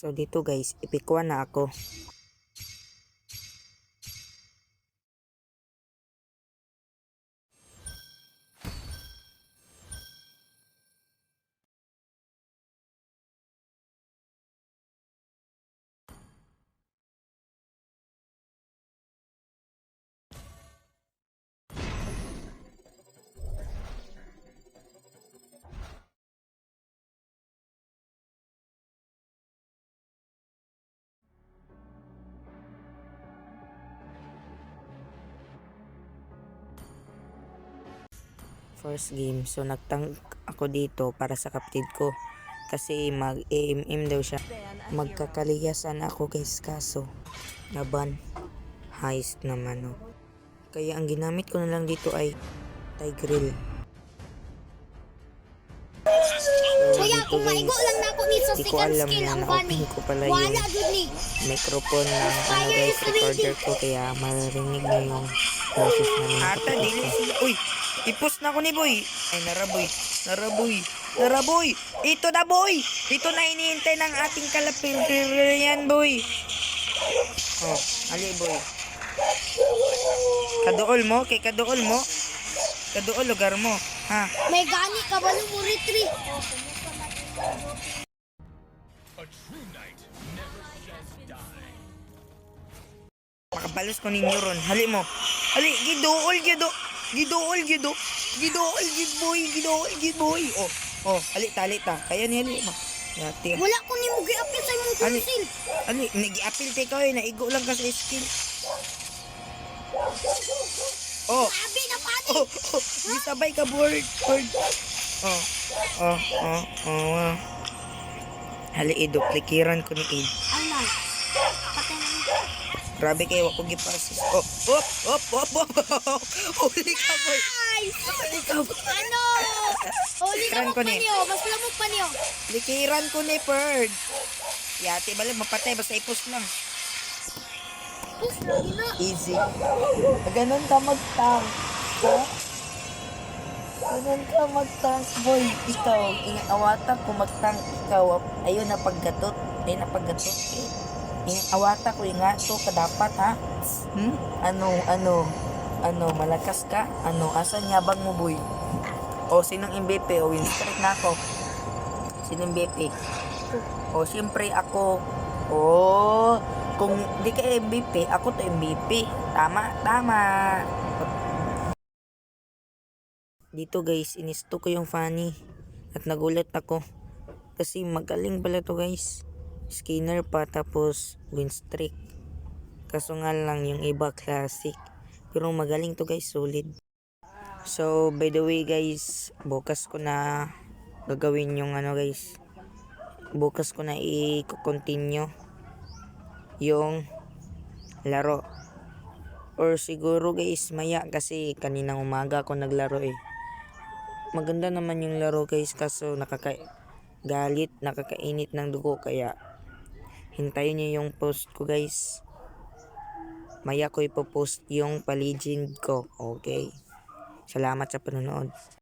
So dito guys, ipikwa na ako. First game, so nagtank ako dito para sa kapatid ko. Kasi mag-AMM daw siya. Magkakaliyasan ako guys kaso naban. Heist naman no. Kaya ang ginamit ko na lang dito ay. So, Kuya, kung maigo guys, lang na ako ni sa ko second alam skill na ang na-open ko pala yung Wala ni. microphone ng ano Fire guys, recorder ko kaya marinig niyo yung boses namin. Ata, dili si... Uy! Ipos na ko ni boy! Ay, naraboy! Naraboy! Naraboy! Ito na boy! Ito na hinihintay ng ating kalapil. Yan boy! Oh, ali boy. Kaduol mo? Kay kaduol mo? Kaduol lugar mo. Ha? May gani ka ba mo retri? Makabalos ko ninyo ron. Hali mo. Hali, gidool, gido. Gidool, gido. Gidool, gid boy. Gidool, gid boy. Oh, oh, hali ta, hali ta. Kaya ni hali mo. Yati. Wala ko ni mo gi-appeal sa imong Ali. tonsil. Hali, nag-appeal te ka eh. Naigo lang ka sa skill. Oh, Abi na pati. oh, oh. Gisabay ka, board. Board. Oh, oh, oh, oh. ah. Hali, i-duplikiran ko ni Id. Ano? Grabe kayo, wako gipasis. Oh, op, op, op, op. Huli ka, boy. Huli ka, boy. Ano? Huli ka mo pa niyo. Mas lamok pa niyo. Likiran ko ni Bird. Yati balik mapatay basta ipos lang. Pus, lagi na. Easy. Ganon ka mag-tank. Ha? Ganon ka mag-tank, boy. Ikaw, inawata ko mag-tank. Ikaw, ayun na paggatot. Ayun na paggatot. Eh. Inawata ko nga to kadapat ha. Hmm? Ano, ano, ano, malakas ka? Ano, asan yabang mo, boy? O, sinong MVP? O, win streak na ako. Sinong MVP? O, siyempre ako. O, kung di ka MVP, ako to MVP. Tama, tama. Dito guys, inisto ko yung funny. At nagulat ako. Kasi magaling pala to guys. Skinner pa tapos win streak. Kaso nga lang yung iba classic. Pero magaling to guys, solid. So, by the way guys, bukas ko na gagawin yung ano guys. Bukas ko na i-continue yung laro. Or siguro guys, maya kasi kaninang umaga ako naglaro eh. Maganda naman yung laro guys kaso nakaka galit, nakakainit ng dugo kaya hintayin niyo yung post ko guys. Maya ko ipopost yung paligid ko. Okay. Salamat sa panonood.